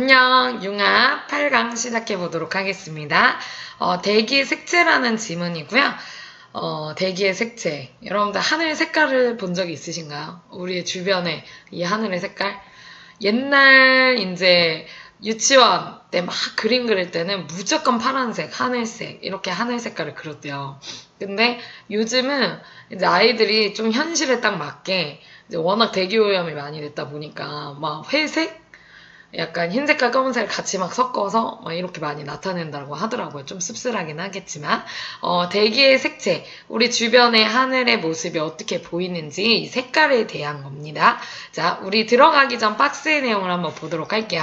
안녕, 융합 8강 시작해 보도록 하겠습니다. 어, 대기의 색채라는 지문이고요. 어, 대기의 색채. 여러분들 하늘 색깔을 본 적이 있으신가요? 우리의 주변에 이 하늘의 색깔? 옛날 이제 유치원 때 막 그림 그릴 때는 무조건 파란색, 하늘색 이렇게 하늘 색깔을 그렸대요. 근데 요즘은 이제 아이들이 좀 현실에 딱 맞게 워낙 대기 오염이 많이 됐다 보니까 막 회색, 약간 흰색과 검은색을 같이 막 섞어서 막 이렇게 많이 나타낸다고 하더라고요. 좀 씁쓸하긴 하겠지만 어, 대기의 색채, 우리 주변의 하늘의 모습이 어떻게 보이는지 이 색깔에 대한 겁니다. 자, 우리 들어가기 전 박스의 내용을 한번 보도록 할게요.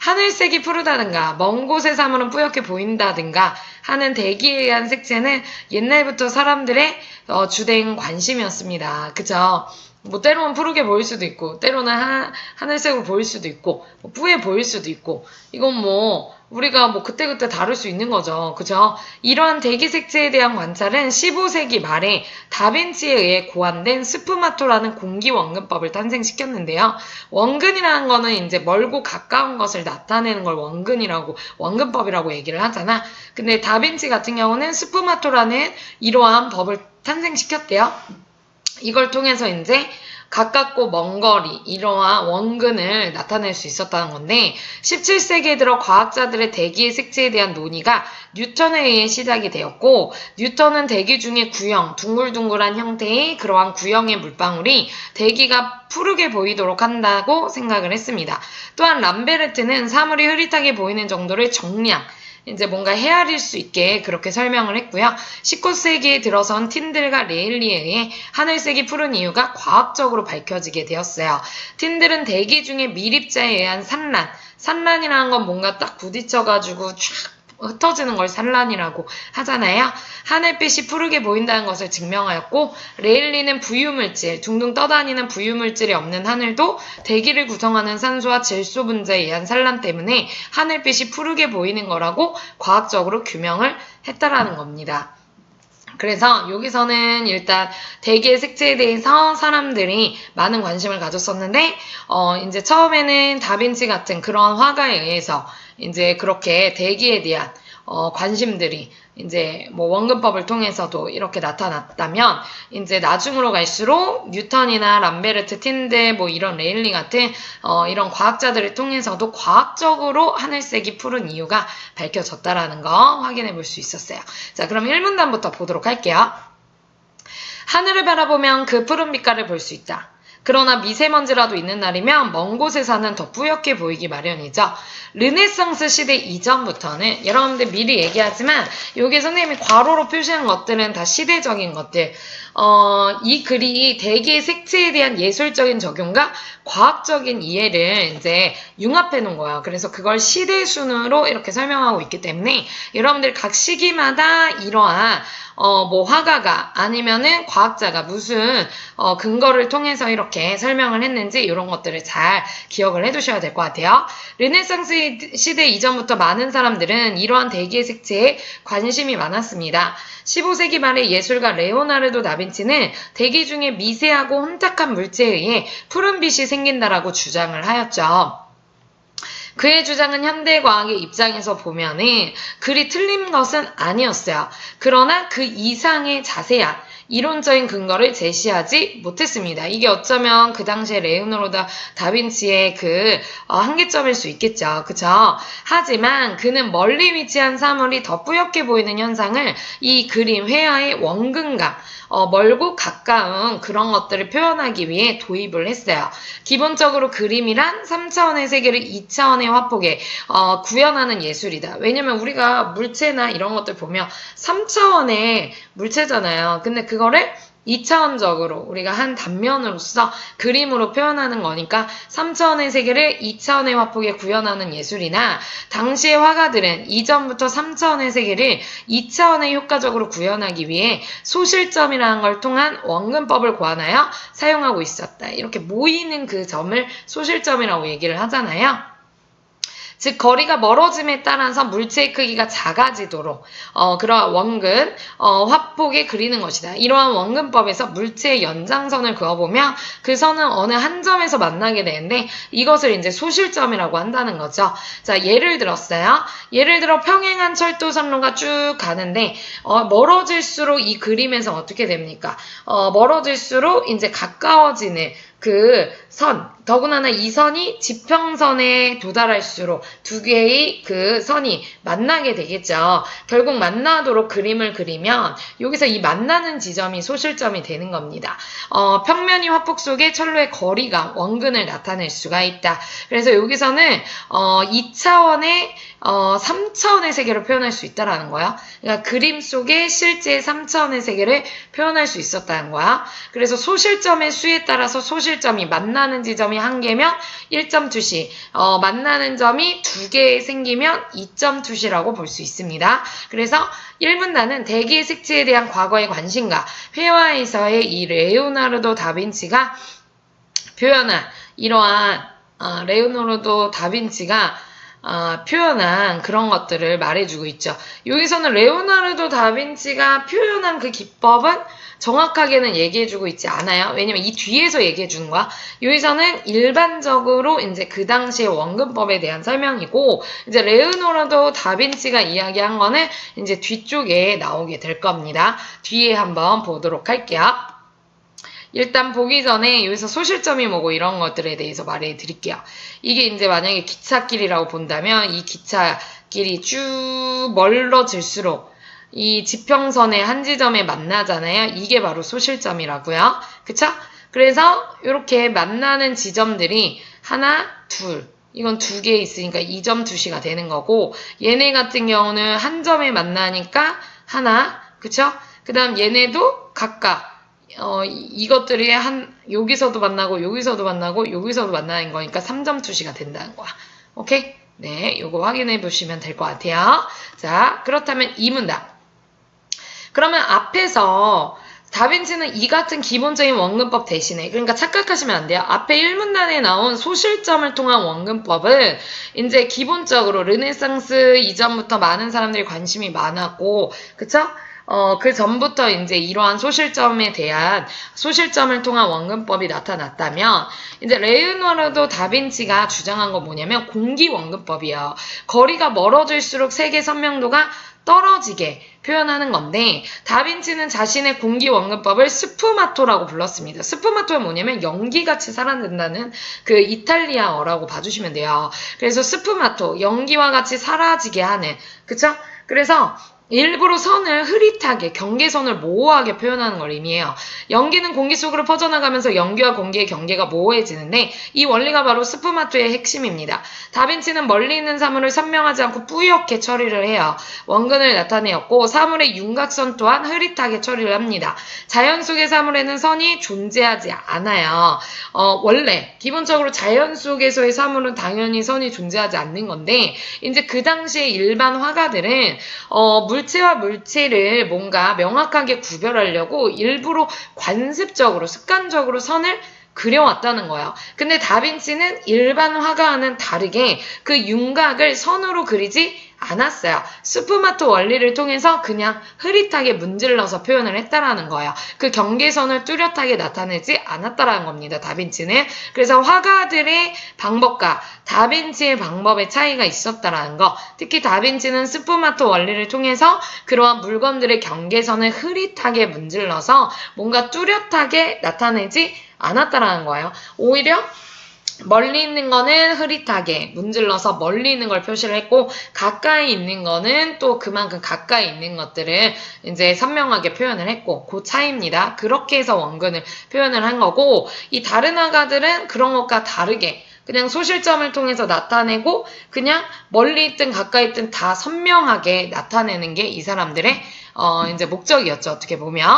하늘색이 푸르다든가 먼 곳의 사물은 뿌옇게 보인다든가 하는 대기에 의한 색채는 옛날부터 사람들의 어, 주된 관심이었습니다. 그죠? 뭐 때로는 푸르게 보일 수도 있고 때로는 하, 하늘색으로 보일 수도 있고 뭐 뿌에 보일 수도 있고 이건 뭐 우리가 뭐 그때그때 다를 수 있는 거죠. 그죠? 이러한 대기 색채에 대한 관찰은 15세기 말에 다빈치에 의해 고안된 스푸마토라는 공기 원근법을 탄생시켰는데요. 원근이라는 거는 이제 멀고 가까운 것을 나타내는 걸 원근이라고 원근법이라고 얘기를 하잖아. 근데 다빈치 같은 경우는 스푸마토라는 이러한 법을 탄생시켰대요. 이걸 통해서 이제 가깝고 먼 거리, 이러한 원근을 나타낼 수 있었다는 건데, 17세기에 들어 과학자들의 대기의 색채에 대한 논의가 뉴턴에 의해 시작이 되었고, 뉴턴은 대기 중에 구형, 둥글둥글한 형태의 그러한 구형의 물방울이 대기가 푸르게 보이도록 한다고 생각을 했습니다. 또한 람베르트는 사물이 흐릿하게 보이는 정도를 정량, 이제 뭔가 헤아릴 수 있게 그렇게 설명을 했고요. 19세기에 들어선 틴들과 레일리에 의해 하늘색이 푸른 이유가 과학적으로 밝혀지게 되었어요. 틴들은 대기 중에 미립자에 의한 산란, 산란이라는 건 뭔가 딱 부딪혀가지고 쫙 흩어지는 걸 산란이라고 하잖아요. 하늘빛이 푸르게 보인다는 것을 증명하였고 레일리는 부유물질, 둥둥 떠다니는 부유물질이 없는 하늘도 대기를 구성하는 산소와 질소 분자에 의한 산란 때문에 하늘빛이 푸르게 보이는 거라고 과학적으로 규명을 했다라는 겁니다. 그래서 여기서는 일단 대기의 색채에 대해서 사람들이 많은 관심을 가졌었는데, 어, 이제 처음에는 다빈치 같은 그런 화가에 의해서 이제 그렇게 대기에 대한 어, 관심들이 이제 뭐 원근법을 통해서도 이렇게 나타났다면 이제 나중으로 갈수록 뉴턴이나 람베르트, 틴데 뭐 이런 레일리 같은 어, 이런 과학자들을 통해서도 과학적으로 하늘색이 푸른 이유가 밝혀졌다라는 거 확인해 볼 수 있었어요. 자, 그럼 1문단부터 보도록 할게요. 하늘을 바라보면 그 푸른 빛깔을 볼 수 있다. 그러나 미세먼지라도 있는 날이면 먼 곳에서는 더 뿌옇게 보이기 마련이죠. 르네상스 시대 이전부터는 여러분들 미리 얘기하지만 여기 선생님이 ጓ로로 표시한 것들은 다 시대적인 것들. 어, 이 글이 대기의 색채에 대한 예술적인 적용과 과학적인 이해를 이제 융합해 놓은 거예요. 그래서 그걸 시대 순으로 이렇게 설명하고 있기 때문에 여러분들 각 시기마다 이러한 어, 뭐 화가가 아니면은 과학자가 무슨 어, 근거를 통해서 이렇게 설명을 했는지 이런 것들을 잘 기억을 해두셔야 될 것 같아요. 르네상스 시대 이전부터 많은 사람들은 이러한 대기의 색채에 관심이 많았습니다. 15세기 말에 예술가 레오나르도 다 빈치는 대기 중에 미세하고 혼탁한 물체에 의해 푸른빛이 생긴다라고 주장을 하였죠. 그의 주장은 현대 과학의 입장에서 보면은 글이 틀린 것은 아니었어요. 그러나 그 이상의 자세한 이론적인 근거를 제시하지 못했습니다. 이게 어쩌면 그 당시에 레오노르다 다빈치의 그 어, 한계점일 수 있겠죠. 그쵸? 하지만 그는 멀리 위치한 사물이 더 뿌옇게 보이는 현상을 이 그림 회화의 원근감, 어, 멀고 가까운 그런 것들을 표현하기 위해 도입을 했어요. 기본적으로 그림이란 3차원의 세계를 2차원의 화폭에 어, 구현하는 예술이다. 왜냐면 우리가 물체나 이런 것들 보면 3차원의 물체잖아요. 근데 그 거를 2차원적으로 우리가 한 단면으로서 그림으로 표현하는 거니까 3차원의 세계를 2차원의 화폭에 구현하는 예술이나 당시의 화가들은 이전부터 3차원의 세계를 2차원에 효과적으로 구현하기 위해 소실점이라는 걸 통한 원근법을 고안하여 사용하고 있었다. 이렇게 모이는 그 점을 소실점이라고 얘기를 하잖아요. 즉 거리가 멀어짐에 따라서 물체의 크기가 작아지도록 어, 그러한 원근 어, 화폭에 그리는 것이다. 이러한 원근법에서 물체의 연장선을 그어보면 그 선은 어느 한 점에서 만나게 되는데 이것을 이제 소실점이라고 한다는 거죠. 자 예를 들었어요. 예를 들어 평행한 철도선로가 쭉 가는데 어, 멀어질수록 이 그림에서 어떻게 됩니까? 어, 멀어질수록 이제 가까워지는 그 선, 더군다나 이 선이 지평선에 도달할수록 두 개의 그 선이 만나게 되겠죠. 결국 만나도록 그림을 그리면 여기서 이 만나는 지점이 소실점이 되는 겁니다. 어, 평면이 화폭 속에 철로의 거리가 원근을 나타낼 수가 있다. 그래서 여기서는 어, 2차원의 어, 3차원의 세계를 표현할 수 있다라는 거야. 그러니까 그림 속에 실제 3차원의 세계를 표현할 수 있었다는 거야. 그래서 소실점의 수에 따라서 소실점이 만나는 지점이 한 개면 1점 투시, 어, 만나는 점이 두 개 생기면 2점 투시라고 볼 수 있습니다. 그래서 1분단은 대기의 색채에 대한 과거의 관심과 회화에서의 이 레오나르도 다빈치가 표현한 이러한 어, 레오나르도 다빈치가 어, 표현한 그런 것들을 말해주고 있죠. 여기서는 레오나르도 다빈치가 표현한 그 기법은 정확하게는 얘기해주고 있지 않아요. 왜냐면 이 뒤에서 얘기해주는 거야. 여기서는 일반적으로 이제 그 당시의 원근법에 대한 설명이고, 이제 레오나르도 다빈치가 이야기한 거는 이제 뒤쪽에 나오게 될 겁니다. 뒤에 한번 보도록 할게요. 일단 보기 전에 여기서 소실점이 뭐고 이런 것들에 대해서 말해 드릴게요. 이게 이제 만약에 기찻길이라고 본다면 이 기찻길이 쭉 멀어질수록 이 지평선의 한 지점에 만나잖아요. 이게 바로 소실점이라고요. 그쵸? 그래서 이렇게 만나는 지점들이 하나, 둘, 이건 두 개 있으니까 2점 투시가 되는 거고 얘네 같은 경우는 한 점에 만나니까 하나, 그쵸? 그 다음 얘네도 각각 어, 이- 이것들이 한, 여기서도 만나고, 여기서도 만나고, 여기서도 만나는 거니까 3점 투시가 된다는 거야. 오케이? 네, 요거 확인해 보시면 될 것 같아요. 자, 그렇다면 이 문단. 그러면 앞에서 다빈치는 이 같은 기본적인 원근법 대신에 그러니까 착각하시면 안 돼요. 앞에 1문단에 나온 소실점을 통한 원근법은 이제 기본적으로 르네상스 이전부터 많은 사람들이 관심이 많았고 그쵸? 어, 그 전부터 이제 이러한 소실점에 대한 소실점을 통한 원근법이 나타났다면 이제 레오나르도 다빈치가 주장한 건 뭐냐면 공기 원근법이에요. 거리가 멀어질수록 색의 선명도가 떨어지게 표현하는 건데 다빈치는 자신의 공기 원근법을 스푸마토라고 불렀습니다. 스푸마토는 뭐냐면 연기같이 사라진다는 그 이탈리아어라고 봐주시면 돼요. 그래서 스푸마토 연기와 같이 사라지게 하는 그쵸? 그래서 일부러 선을 흐릿하게 경계선을 모호하게 표현하는 걸 의미해요. 연기는 공기 속으로 퍼져나가면서 연기와 공기의 경계가 모호해지는데 이 원리가 바로 스푸마토의 핵심입니다. 다빈치는 멀리 있는 사물을 선명하지 않고 뿌옇게 처리를 해요. 원근을 나타내었고 사물의 윤곽선 또한 흐릿하게 처리를 합니다. 자연 속의 사물에는 선이 존재하지 않아요. 어, 원래 기본적으로 자연 속에서의 사물은 당연히 선이 존재하지 않는 건데 이제 그 당시에 일반 화가들은 어, 물 체와 물체를 뭔가 명확하게 구별하려고 일부러 관습적으로 습관적으로 선을 그려왔다는 거예요. 근데 다빈치는 일반 화가와는 다르게 그 윤곽을 선으로 그리지 않았어요. 스푸마토 원리를 통해서 그냥 흐릿하게 문질러서 표현을 했다라는 거예요. 그 경계선을 뚜렷하게 나타내지 않았다라는 겁니다. 다빈치는. 그래서 화가들의 방법과 다빈치의 방법의 차이가 있었다라는 거. 특히 다빈치는 스푸마토 원리를 통해서 그러한 물건들의 경계선을 흐릿하게 문질러서 뭔가 뚜렷하게 나타내지 않았다라는 거예요. 오히려 멀리 있는 거는 흐릿하게 문질러서 멀리 있는 걸 표시를 했고 가까이 있는 거는 또 그만큼 가까이 있는 것들을 이제 선명하게 표현을 했고 그 차이입니다. 그렇게 해서 원근을 표현을 한 거고 이 다른 화가들은 그런 것과 다르게 그냥 소실점을 통해서 나타내고 그냥 멀리 있든 가까이 있든 다 선명하게 나타내는 게 이 사람들의 어 이제 목적이었죠. 어떻게 보면.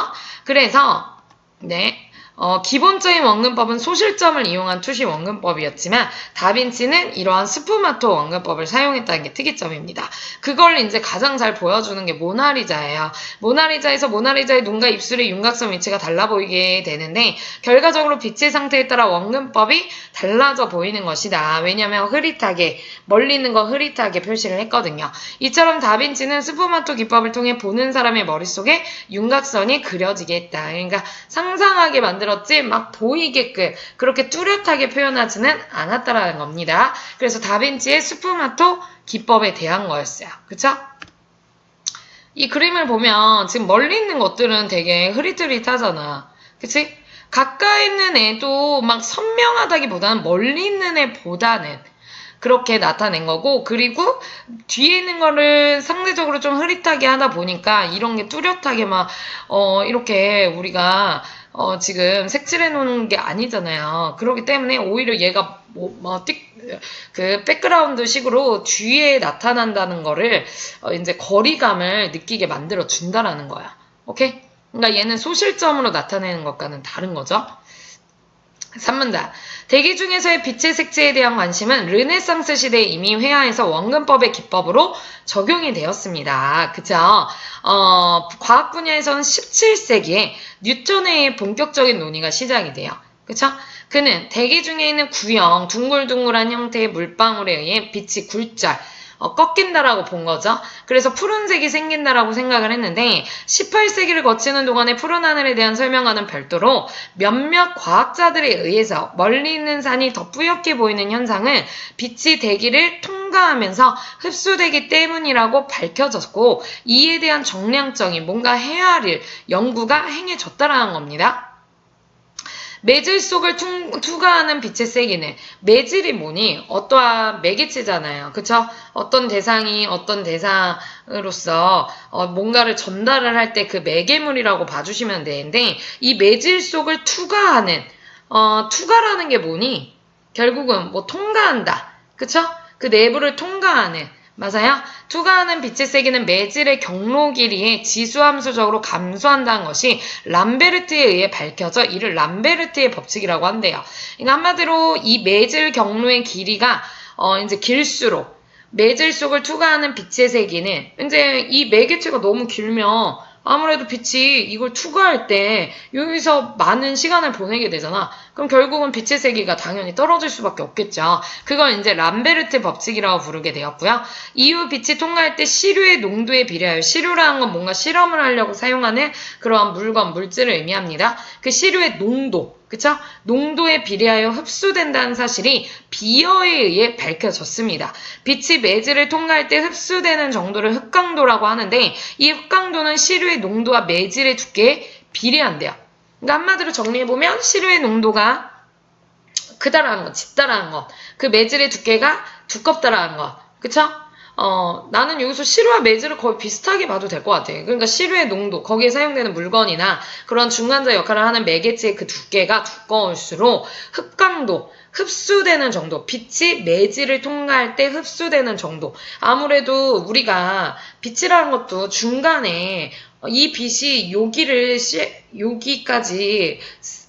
그래서 네. 어, 기본적인 원근법은 소실점을 이용한 투시 원근법이었지만 다빈치는 이러한 스푸마토 원근법을 사용했다는 게 특이점입니다. 그걸 이제 가장 잘 보여주는 게 모나리자예요. 모나리자에서 모나리자의 눈과 입술의 윤곽선 위치가 달라 보이게 되는데 결과적으로 빛의 상태에 따라 원근법이 달라져 보이는 것이다. 왜냐하면 흐릿하게 멀리 있는 거 흐릿하게 표시를 했거든요. 이처럼 다빈치는 스푸마토 기법을 통해 보는 사람의 머릿속에 윤곽선이 그려지게 했다. 그러니까 상상하게 만들 었지 막 보이게끔 그렇게 뚜렷하게 표현하지는 않았다라는 겁니다. 그래서 다빈치의 스푸마토 기법에 대한 거였어요. 그쵸? 이 그림을 보면 지금 멀리 있는 것들은 되게 흐릿흐릿하잖아. 그치? 가까이 있는 애도 막 선명하다기보다는 멀리 있는 애보다는 그렇게 나타낸 거고 그리고 뒤에 있는 거를 상대적으로 좀 흐릿하게 하다 보니까 이런 게 뚜렷하게 막 어 이렇게 우리가 어 지금 색칠해 놓은 게 아니잖아요. 그렇기 때문에 오히려 얘가 뭐뭐그 백그라운드 식으로 뒤에 나타난다는 거를 어 이제 거리감을 느끼게 만들어 준다라는 거야. 오케이? 그러니까 얘는 소실점으로 나타내는 것과는 다른 거죠. 3문단. 대기 중에서의 빛의 색채에 대한 관심은 르네상스 시대에 이미 회화에서 원근법의 기법으로 적용이 되었습니다. 그죠? 어, 과학 분야에서는 17세기에 뉴턴에 의해 본격적인 논의가 시작이 돼요. 그쵸? 그는 대기 중에 있는 구형, 둥글둥글한 형태의 물방울에 의해 빛이 굴절, 어, 꺾인다라고 본 거죠. 그래서 푸른색이 생긴다라고 생각을 했는데 18세기를 거치는 동안의 푸른 하늘에 대한 설명과는 별도로 몇몇 과학자들에 의해서 멀리 있는 산이 더 뿌옇게 보이는 현상은 빛이 대기를 통과하면서 흡수되기 때문이라고 밝혀졌고 이에 대한 정량적인 뭔가 헤아릴 연구가 행해졌다라는 겁니다. 매질 속을 퉁, 투과하는 빛의 세기는 매질이 뭐니? 어떠한 매개체잖아요. 그쵸? 어떤 대상이 어떤 대상으로서 어, 뭔가를 전달을 할 때 그 매개물이라고 봐주시면 되는데 이 매질 속을 투과하는 어, 투과라는 게 뭐니? 결국은 뭐 통과한다. 그쵸? 그 내부를 통과하는 맞아요? 투과하는 빛의 세기는 매질의 경로 길이에 지수함수적으로 감소한다는 것이 람베르트에 의해 밝혀져 이를 람베르트의 법칙이라고 한대요. 그러니까 한마디로 이 매질 경로의 길이가 어 이제 길수록 매질 속을 투과하는 빛의 세기는 이제 이 매개체가 너무 길면 아무래도 빛이 이걸 투과할 때 여기서 많은 시간을 보내게 되잖아. 그럼 결국은 빛의 세기가 당연히 떨어질 수밖에 없겠죠. 그걸 이제 람베르트 법칙이라고 부르게 되었고요. 이후 빛이 통과할 때 시류의 농도에 비례하여 시류라는 건 뭔가 실험을 하려고 사용하는 그러한 물건, 물질을 의미합니다. 그 시류의 농도, 그쵸? 농도에 비례하여 흡수된다는 사실이 비어에 의해 밝혀졌습니다. 빛이 매질을 통과할 때 흡수되는 정도를 흑강도라고 하는데 이 흑강도는 시류의 농도와 매질의 두께에 비례한대요. 그러니까 한마디로 정리해보면 시류의 농도가 크다라는 것, 짙다라는 것, 그 매질의 두께가 두껍다라는 것, 그쵸? 어, 나는 여기서 시루와 매질을 거의 비슷하게 봐도 될 것 같아. 그러니까 시루의 농도, 거기에 사용되는 물건이나 그런 중간자 역할을 하는 매개체의 그 두께가 두꺼울수록 흡강도, 흡수되는 정도, 빛이 매질을 통과할 때 흡수되는 정도. 아무래도 우리가 빛이라는 것도 중간에 이 빛이 여기를, 시, 여기까지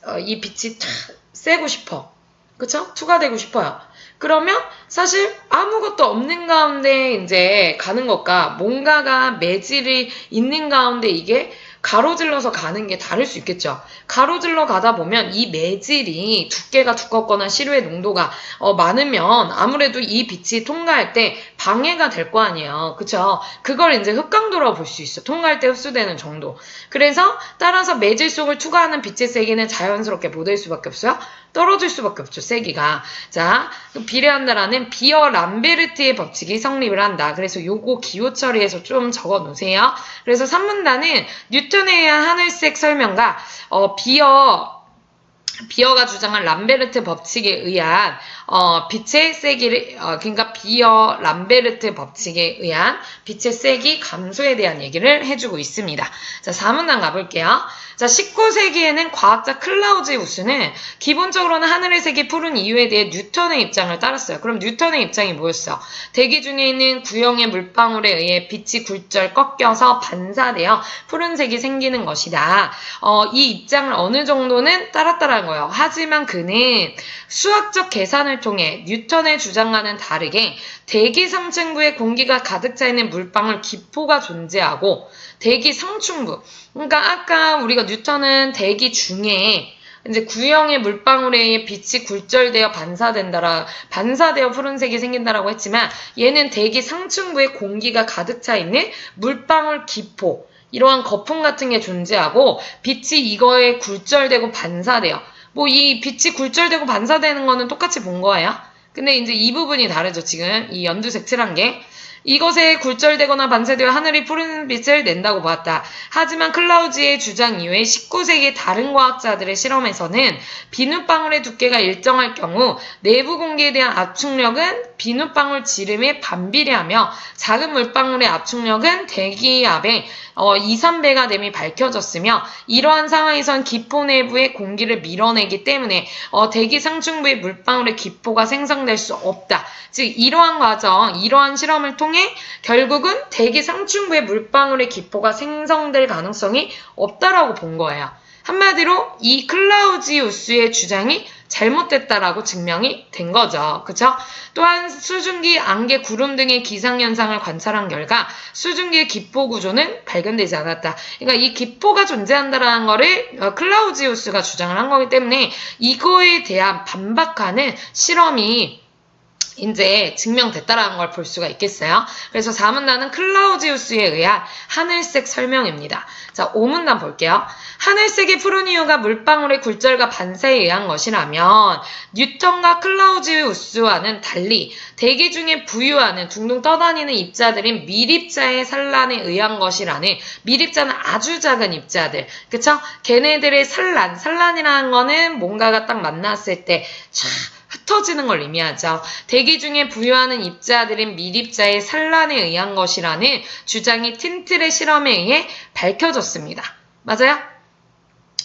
어, 이 빛이 탁 쐬고 싶어. 그쵸? 투과되고 싶어요. 그러면 사실 아무것도 없는 가운데 이제 가는 것과 뭔가가 매질이 있는 가운데 이게 가로질러서 가는 게 다를 수 있겠죠. 가로질러 가다 보면 이 매질이 두께가 두껍거나 시루의 농도가 어, 많으면 아무래도 이 빛이 통과할 때 방해가 될 거 아니에요. 그쵸? 그걸 이제 흑강도라고 볼 수 있어. 통과할 때 흡수되는 정도. 그래서 따라서 매질 속을 투과하는 빛의 세기는 자연스럽게 못 될 수밖에 없어요. 떨어질 수밖에 없죠, 세기가. 자, 비례한다라는 비어 람베르트의 법칙이 성립을 한다. 그래서 요거 기호 처리해서 좀 적어 놓으세요. 그래서 3문단은 뉴턴에 의한 하늘색 설명과 어, 비어 비어가 주장한 람베르트 법칙에 의한 어, 빛의 세기를 어, 그러니까 비어 람베르트 법칙에 의한 빛의 세기 감소에 대한 얘기를 해주고 있습니다. 자, 4문단 가볼게요. 자, 19세기에는 과학자 클라우지우스는 기본적으로는 하늘의 색이 푸른 이유에 대해 뉴턴의 입장을 따랐어요. 그럼 뉴턴의 입장이 뭐였어? 대기 중에 있는 구형의 물방울에 의해 빛이 굴절 꺾여서 반사되어 푸른색이 생기는 것이다. 어, 이 입장을 어느 정도는 따랐다라는 거예요. 하지만 그는 수학적 계산을 통해 뉴턴의 주장과는 다르게 대기 상층부에 공기가 가득 차 있는 물방울 기포가 존재하고 대기 상층부 그러니까 아까 우리가 뉴턴은 대기 중에 이제 구형의 물방울에 빛이 굴절되어 반사된다라 반사되어 푸른색이 생긴다라고 했지만 얘는 대기 상층부에 공기가 가득 차 있는 물방울 기포 이러한 거품 같은 게 존재하고 빛이 이거에 굴절되고 반사돼요. 뭐 이 빛이 굴절되고 반사되는 거는 똑같이 본 거예요. 근데 이제 이 부분이 다르죠. 지금 이 연두색 칠한 게. 이것에 굴절되거나 반사되어 하늘이 푸른 빛을 낸다고 보았다. 하지만 클라우지의 주장 이후에 19세기 다른 과학자들의 실험에서는 비눗방울의 두께가 일정할 경우 내부 공기에 대한 압축력은 비눗방울 지름에 반비례하며 작은 물방울의 압축력은 대기압의 어, 2, 3배가 됨이 밝혀졌으며 이러한 상황에선 기포 내부의 공기를 밀어내기 때문에 어, 대기 상층부의 물방울의 기포가 생성될 수 없다. 즉 이러한 과정, 이러한 실험을 통해 결국은 대기 상층부의 물방울의 기포가 생성될 가능성이 없다라고 본 거예요. 한마디로 이 클라우지우스의 주장이 잘못됐다라고 증명이 된 거죠. 그쵸? 또한 수증기, 안개, 구름 등의 기상현상을 관찰한 결과 수증기의 기포 구조는 발견되지 않았다. 그러니까 이 기포가 존재한다라는 거를 어, 클라우지우스가 주장을 한 거기 때문에 이거에 대한 반박하는 실험이 이제 증명됐다라는 걸 볼 수가 있겠어요. 그래서 4문단은 클라우지우스에 의한 하늘색 설명입니다. 자, 5문단 볼게요. 하늘색이 푸른 이유가 물방울의 굴절과 반사에 의한 것이라면 뉴턴과 클라우지우스와는 달리 대기 중에 부유하는 둥둥 떠다니는 입자들인 미립자의 산란에 의한 것이라는 미립자는 아주 작은 입자들 그쵸? 걔네들의 산란 산란이라는 거는 뭔가가 딱 만났을 때 촤, 흩어지는 걸 의미하죠. 대기 중에 부유하는 입자들인 미립자의 산란에 의한 것이라는 주장이 틴틀의 실험에 의해 밝혀졌습니다. 맞아요?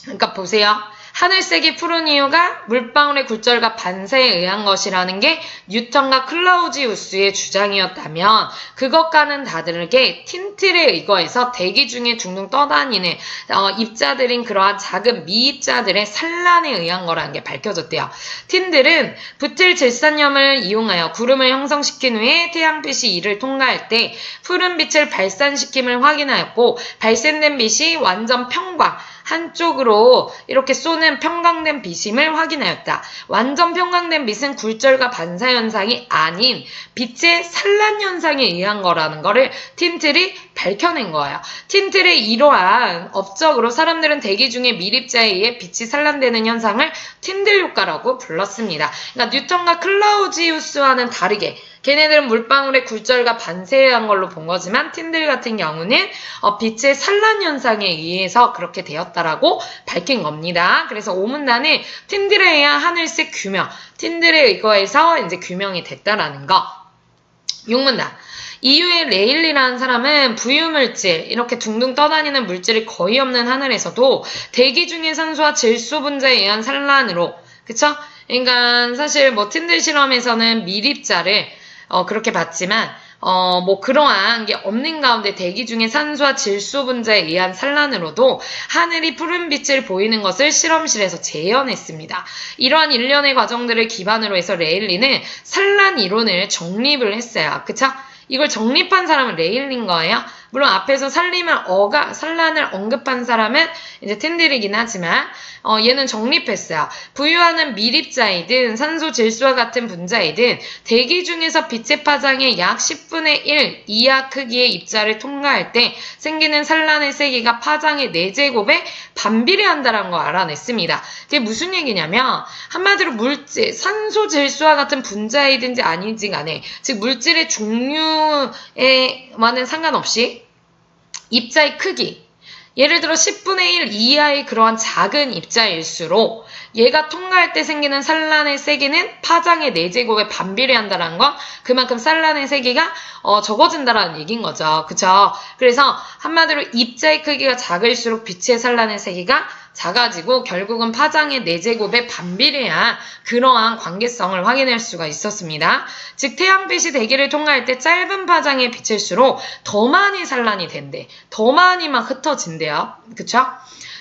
그러니까 보세요. 하늘색이 푸른 이유가 물방울의 굴절과 반사에 의한 것이라는 게 뉴턴과 클라우지우스의 주장이었다면 그것과는 다르게 틴틀에 의거해서 대기 중에 둥둥 떠다니는 어, 입자들인 그러한 작은 미입자들의 산란에 의한 거라는 게 밝혀졌대요. 틴들은 붙을 질산염을 이용하여 구름을 형성시킨 후에 태양빛이 이를 통과할 때 푸른 빛을 발산시킴을 확인하였고 발생된 빛이 완전 평광 한쪽으로 이렇게 쏘는 평강된 빛임을 확인하였다. 완전 평강된 빛은 굴절과 반사 현상이 아닌 빛의 산란 현상에 의한 거라는 거를 틴틀이 밝혀낸 거예요. 틴틀의 이러한 업적으로 사람들은 대기 중에 미립자에 의해 빛이 산란되는 현상을 틴들 효과라고 불렀습니다. 그러니까 뉴턴과 클라우지우스와는 다르게 걔네들은 물방울의 굴절과 의한 걸로 본 거지만 틴들 같은 경우는 어, 빛의 산란 현상에 의해서 그렇게 되었다라고 밝힌 겁니다. 그래서 오문단은 틴들에 의한 하늘색 규명, 틴들에 의거해서 이제 규명이 됐다라는 거. 6문단. 이후에 레일리라는 사람은 부유물질, 이렇게 둥둥 떠다니는 물질이 거의 없는 하늘에서도 대기 중의 산소와 질소 분자에 의한 산란으로, 그쵸? 그러니까 사실 뭐 틴들 실험에서는 미립자를 어, 그렇게 봤지만 어, 뭐 그러한 게 없는 가운데 대기 중에 산소와 질소 분자에 의한 산란으로도 하늘이 푸른 빛을 보이는 것을 실험실에서 재현했습니다. 이러한 일련의 과정들을 기반으로 해서 레일리는 산란 이론을 정립을 했어요. 그쵸? 이걸 정립한 사람은 레일린 거예요. 물론 앞에서 살림을 어가 산란을 언급한 사람은 이제 틴들이긴 하지만 어, 얘는 정립했어요. 부유하는 미립자이든 산소 질소와 같은 분자이든 대기 중에서 빛의 파장의 약 10분의 1 이하 크기의 입자를 통과할 때 생기는 산란의 세기가 파장의 4제곱에 반비례한다는 거 알아냈습니다. 이게 무슨 얘기냐면 한마디로 물질, 산소 질소와 같은 분자이든지 아닌지 간에 즉 물질의 종류에만은 상관없이 입자의 크기 예를 들어 10분의 1 이하의 그러한 작은 입자일수록 얘가 통과할 때 생기는 산란의 세기는 파장의 4제곱에 반비례한다는 건 그만큼 산란의 세기가 어, 적어진다라는 얘기인 거죠. 그쵸? 그래서 한마디로 입자의 크기가 작을수록 빛의 산란의 세기가 작아지고 결국은 파장의 4제곱에 반비례한 그러한 관계성을 확인할 수가 있었습니다. 즉 태양빛이 대기를 통과할 때 짧은 파장의 빛일수록 더 많이 산란이 된대. 더 많이 막 흩어진대요. 그쵸?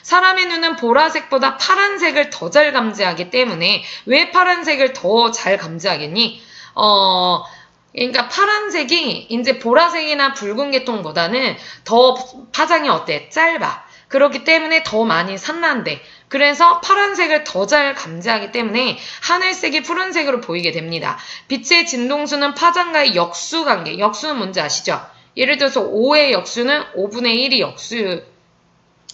사람의 눈은 보라색보다 파란색을 더 잘 감지하기 때문에 왜 파란색을 더 잘 감지하겠니? 어, 그러니까 파란색이 이제 보라색이나 붉은 계통보다는 더 파장이 어때? 짧아. 그렇기 때문에 더 많이 산란돼. 그래서 파란색을 더 잘 감지하기 때문에 하늘색이 푸른색으로 보이게 됩니다. 빛의 진동수는 파장과의 역수 관계. 역수는 뭔지 아시죠? 예를 들어서 5의 역수는 5분의 1이 역수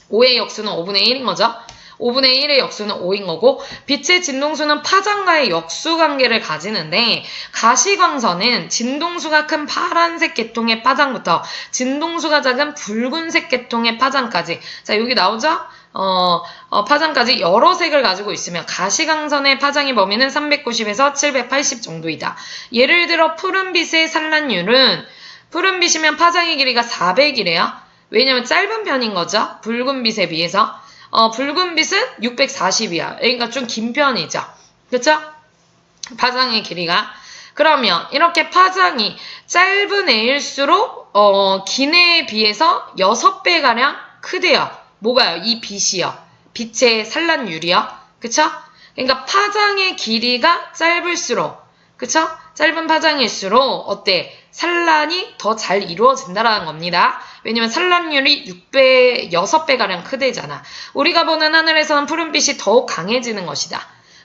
5의 역수는 5분의 1인 거죠. 5분의 1의 역수는 5인 거고 빛의 진동수는 파장과의 역수 관계를 가지는데 가시광선은 진동수가 큰 파란색 계통의 파장부터 진동수가 작은 붉은색 계통의 파장까지 자 여기 나오죠? 어, 어, 파장까지 여러 색을 가지고 있으며 가시광선의 파장의 범위는 390에서 780 정도이다. 예를 들어 푸른빛의 산란율은 푸른빛이면 파장의 길이가 400이래요. 왜냐면 짧은 편인 거죠. 붉은빛에 비해서. 어, 붉은 빛은 640이야. 그러니까 좀 긴 편이죠. 그쵸? 파장의 길이가. 그러면 이렇게 파장이 짧은 애일수록 어, 긴 애에 비해서 6배가량 크대요. 뭐가요? 이 빛이요. 빛의 산란율이요. 그쵸? 그러니까 파장의 길이가 짧을수록 그쵸? 짧은 파장일수록 어때? 산란이 더 잘 이루어진다라는 겁니다. 왜냐면 산란율이 6배, 6배가량 크대잖아. 우리가 보는 하늘에서는 푸른빛이 더욱 강해지는 것이다.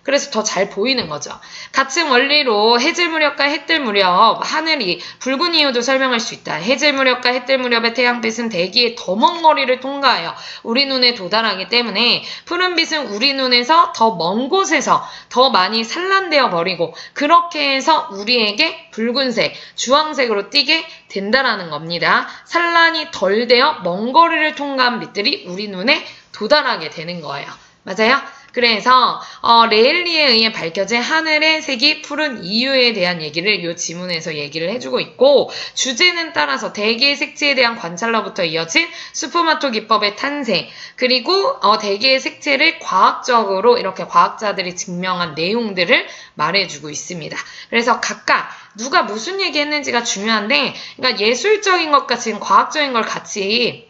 그래서 더 잘 보이는 거죠. 같은 원리로 해질 무렵과 해뜰 무렵 하늘이 붉은 이유도 설명할 수 있다. 해질 무렵과 해뜰 무렵의 태양빛은 대기의 더먼 거리를 통과하여 우리 눈에 도달하기 때문에 푸른빛은 우리 눈에서 더 먼 곳에서 더 많이 산란되어 버리고 그렇게 해서 우리에게 붉은색, 주황색으로 띄게 된다라는 겁니다. 산란이 덜 되어 먼 거리를 통과한 빛들이 우리 눈에 도달하게 되는 거예요. 맞아요? 그래서 어, 레일리에 의해 밝혀진 하늘의 색이 푸른 이유에 대한 얘기를 이 지문에서 얘기를 해주고 있고 주제는 따라서 대기의 색채에 대한 관찰로부터 이어진 수프마토 기법의 탄생 그리고 어, 대기의 색채를 과학적으로 이렇게 과학자들이 증명한 내용들을 말해주고 있습니다. 그래서 각각 누가 무슨 얘기했는지가 중요한데 그러니까 예술적인 것과 지금 과학적인 걸 같이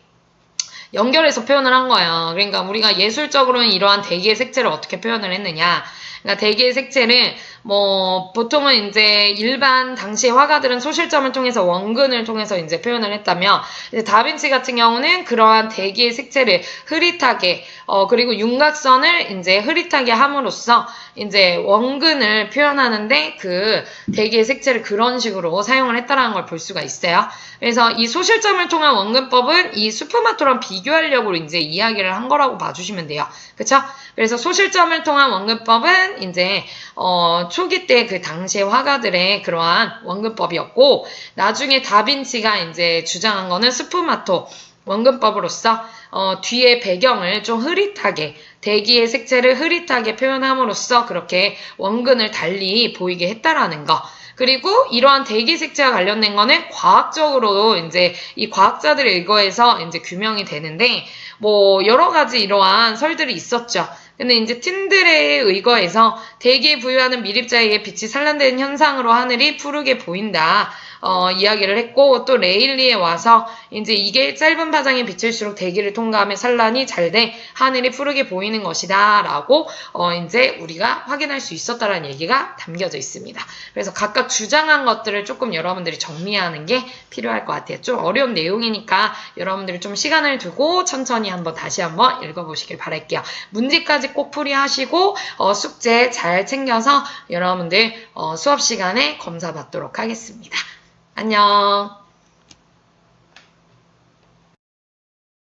연결해서 표현을 한 거예요. 그러니까 우리가 예술적으로는 이러한 대기의 색채를 어떻게 표현을 했느냐. 그러니까 대기의 색채를 뭐 보통은 이제 일반 당시 화가들은 소실점을 통해서 원근을 통해서 이제 표현을 했다면 이제 다빈치 같은 경우는 그러한 대기의 색채를 흐릿하게 어 그리고 윤곽선을 이제 흐릿하게 함으로써 이제 원근을 표현하는데 그 대기의 색채를 그런 식으로 사용을 했다라는 걸 볼 수가 있어요. 그래서 이 소실점을 통한 원근법은 이 수프마토랑 비교하려고 이제 이야기를 한 거라고 봐주시면 돼요. 그쵸? 그래서 소실점을 통한 원근법은 이제 어 초기 때 그 당시의 화가들의 그러한 원근법이었고 나중에 다빈치가 이제 주장한 거는 스푸마토 원근법으로서 어, 뒤에 배경을 좀 흐릿하게 대기의 색채를 흐릿하게 표현함으로써 그렇게 원근을 달리 보이게 했다라는 거. 그리고 이러한 대기 색채와 관련된 거는 과학적으로도 이제 이 과학자들의 의거에서 이제 규명이 되는데 뭐 여러 가지 이러한 설들이 있었죠. 근데 이제 틴들에 의거해서 대기에 부유하는 미립자에 의해 빛이 산란되는 현상으로 하늘이 푸르게 보인다. 어, 이야기를 했고 또 레일리에 와서 이제 이게 짧은 파장의 빛일수록 대기를 통과하며 산란이 잘 돼 하늘이 푸르게 보이는 것이다라고 어, 이제 우리가 확인할 수 있었다라는 얘기가 담겨져 있습니다. 그래서 각각 주장한 것들을 조금 여러분들이 정리하는 게 필요할 것 같아요. 좀 어려운 내용이니까 여러분들이 좀 시간을 두고 천천히 한번 다시 한번 읽어보시길 바랄게요. 문제까지 꼭 풀이하시고 어, 숙제 잘 챙겨서 여러분들 어, 수업 시간에 검사 받도록 하겠습니다. 안녕.